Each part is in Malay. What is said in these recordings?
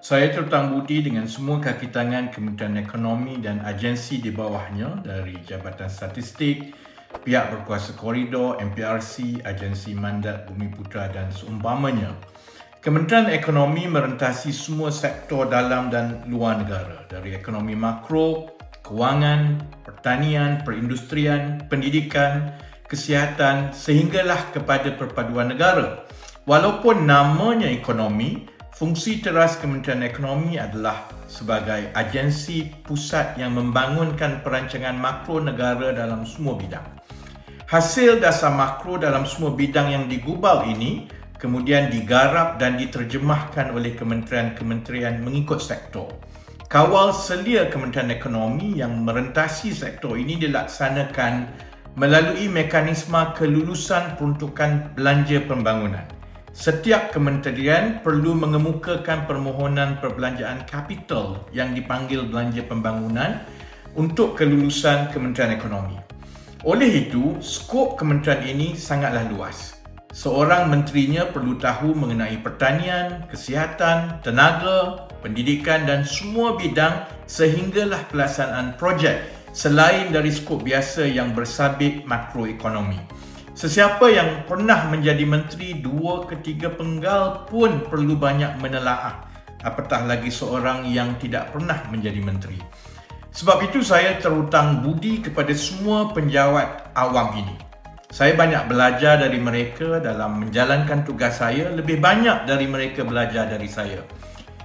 Saya terutang budi dengan semua kaki tangan Kementerian Ekonomi dan agensi di bawahnya dari Jabatan Statistik, pihak berkuasa koridor, MPRC, Agensi Mandat Bumi Putra dan seumpamanya. Kementerian Ekonomi merentasi semua sektor dalam dan luar negara dari ekonomi makro, kewangan, pertanian, perindustrian, pendidikan, kesihatan sehinggalah kepada perpaduan negara. Walaupun namanya ekonomi, Fungsi teras Kementerian Ekonomi adalah sebagai agensi pusat yang membangunkan perancangan makro negara dalam semua bidang. Hasil dasar makro dalam semua bidang yang digubal ini kemudian digarap dan diterjemahkan oleh kementerian-kementerian mengikut sektor. Kawal selia Kementerian Ekonomi yang merentasi sektor ini dilaksanakan melalui mekanisme kelulusan peruntukan belanja pembangunan setiap kementerian perlu mengemukakan permohonan perbelanjaan kapital yang dipanggil belanja pembangunan untuk kelulusan Kementerian Ekonomi. Oleh itu, skop kementerian ini sangatlah luas. Seorang menterinya perlu tahu mengenai pertanian, kesihatan, tenaga, pendidikan dan semua bidang sehinggalah pelaksanaan projek selain dari skop biasa yang bersabit makroekonomi. Sesiapa yang pernah menjadi menteri dua ketiga penggal pun perlu banyak menelaah apatah lagi seorang yang tidak pernah menjadi menteri. Sebab itu saya terutang budi kepada semua penjawat awam ini. Saya banyak belajar dari mereka dalam menjalankan tugas saya, lebih banyak dari mereka belajar dari saya.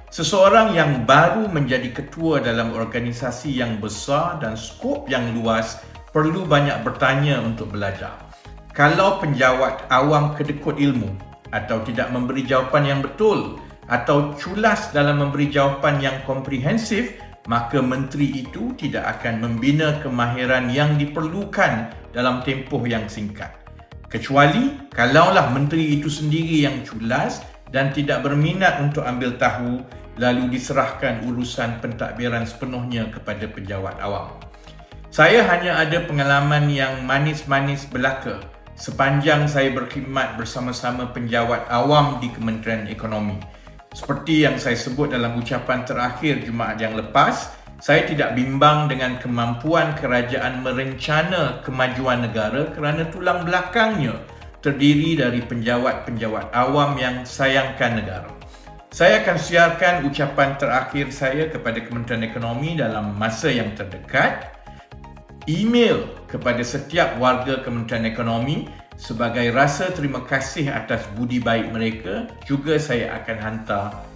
Seseorang yang baru menjadi ketua dalam organisasi yang besar dan skop yang luas perlu banyak bertanya untuk belajar kalau penjawat awam kedekut ilmu atau tidak memberi jawapan yang betul atau culas dalam memberi jawapan yang komprehensif, maka menteri itu tidak akan membina kemahiran yang diperlukan dalam tempoh yang singkat. Kecuali kalaulah menteri itu sendiri yang culas dan tidak berminat untuk ambil tahu lalu diserahkan urusan pentadbiran sepenuhnya kepada penjawat awam. Saya hanya ada pengalaman yang manis-manis belaka sepanjang saya berkhidmat bersama-sama penjawat awam di Kementerian Ekonomi. Seperti yang saya sebut dalam ucapan terakhir Jumaat yang lepas, saya tidak bimbang dengan kemampuan kerajaan merencana kemajuan negara kerana tulang belakangnya terdiri dari penjawat-penjawat awam yang sayangkan negara. Saya akan siarkan ucapan terakhir saya kepada Kementerian Ekonomi dalam masa yang terdekat email kepada setiap warga Kementerian Ekonomi sebagai rasa terima kasih atas budi baik mereka. Juga saya akan hantar